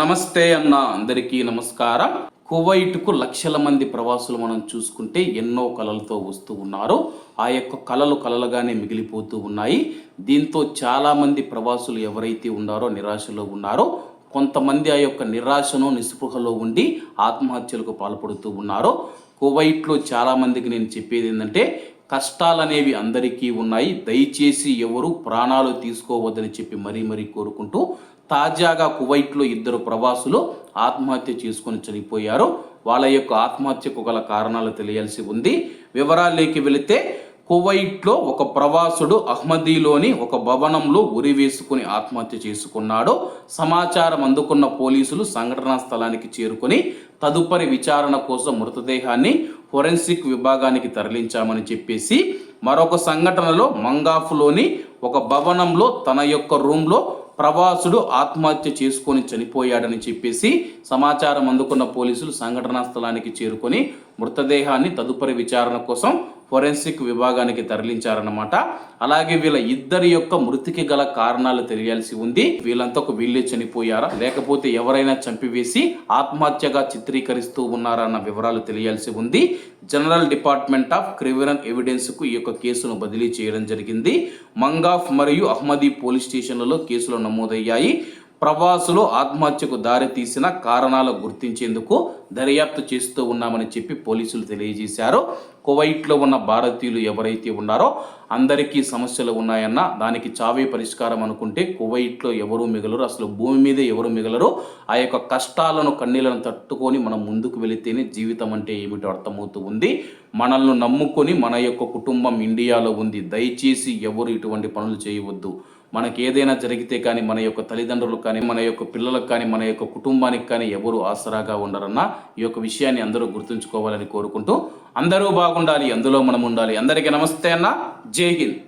నమస్తే అన్న అందరికీ నమస్కారం. కువైట్కు లక్షల మంది ప్రవాసులు మనం చూసుకుంటే ఎన్నో కళలతో వస్తూ ఉన్నారు. ఆ యొక్క కళలు కలలుగానే మిగిలిపోతూ ఉన్నాయి. దీంతో చాలామంది ప్రవాసులు ఎవరైతే ఉన్నారో నిరాశలో ఉన్నారో కొంతమంది ఆ యొక్క నిరాశను నిస్పృహలో ఉండి ఆత్మహత్యలకు పాల్పడుతూ ఉన్నారు. కువైట్లో చాలామందికి నేను చెప్పేది ఏంటంటే కష్టాలనేవి అందరికీ ఉన్నాయి. దయచేసి ఎవరు ప్రాణాలు తీసుకోవద్దని చెప్పి మరీ మరీ కోరుకుంటూ తాజాగా కువైట్లో ఇద్దరు ప్రవాసులు ఆత్మహత్య చేసుకొని చనిపోయారు. వాళ్ళ యొక్క ఆత్మహత్యకు గల కారణాలు తెలియాల్సి ఉంది. వివరాల్లోకి వెళితే కువైట్లో ఒక ప్రవాసుడు అహ్మదీలోని ఒక భవనంలో ఉరి వేసుకుని ఆత్మహత్య చేసుకున్నాడు. సమాచారం అందుకున్న పోలీసులు సంఘటనా స్థలానికి చేరుకొని తదుపరి విచారణ కోసం మృతదేహాన్ని ఫోరెన్సిక్ విభాగానికి తరలించామని చెప్పేసి మరొక సంఘటనలో మంగాఫ్లోని ఒక భవనంలో తన యొక్క రూమ్లో ప్రవాసుడు ఆత్మహత్య చేసుకొని చనిపోయాడని చెప్పేసి సమాచారం అందుకున్న పోలీసులు సంఘటనా స్థలానికి చేరుకొని మృతదేహాన్ని తదుపరి విచారణ కోసం ఫోరెన్సిక్ విభాగానికి తరలించారన్నమాట. అలాగే వీళ్ళ ఇద్దరి యొక్క మృతికి గల కారణాలు తెలియాల్సి ఉంది. వీళ్ళంతా ఒక వీళ్ళే చనిపోయారా? లేకపోతే ఎవరైనా చంపివేసి ఆత్మహత్యగా చిత్రీకరిస్తూ ఉన్నారా అన్న వివరాలు తెలియాల్సి ఉంది. జనరల్ డిపార్ట్మెంట్ ఆఫ్ క్రిమినల్ ఎవిడెన్స్కు ఈ యొక్క కేసును బదిలీ చేయడం జరిగింది. మంగాఫ్ మరియు అహ్మదీ పోలీస్ స్టేషన్లలో కేసులు నమోదయ్యాయి. ప్రవాసులు ఆత్మహత్యకు దారితీసిన కారణాలు గుర్తించేందుకు దర్యాప్తు చేస్తూ ఉన్నామని చెప్పి పోలీసులు తెలియజేశారు. కువైట్లో ఉన్న భారతీయులు ఎవరైతే ఉన్నారో అందరికీ సమస్యలు ఉన్నాయన్న దానికి చావే పరిష్కారం అనుకుంటే కువైట్లో ఎవరు మిగలరు అసలు భూమి మీద ఎవరు మిగలరు ఆ యొక్క కష్టాలను కన్నీళ్ళను తట్టుకొని మనం ముందుకు వెళితేనే జీవితం అంటే ఏమిటో అర్థమవుతూ ఉంది. మనల్ని నమ్ముకొని మన యొక్క కుటుంబం ఇండియాలో ఉంది. దయచేసి ఎవరు ఇటువంటి పనులు చేయవద్దు. మనకి ఏదైనా జరిగితే కానీ మన యొక్క తల్లిదండ్రులకు కానీ మన యొక్క పిల్లలకు కానీ మన యొక్క కుటుంబానికి కానీ ఎవరు ఆసరాగా ఉండరన్న ఈ యొక్క విషయాన్ని అందరూ గుర్తుంచుకోవాలని కోరుకుంటూ అందరూ బాగుండాలి అందులో మనం ఉండాలి అందరికీ నమస్తే అన్న. జై హింద్.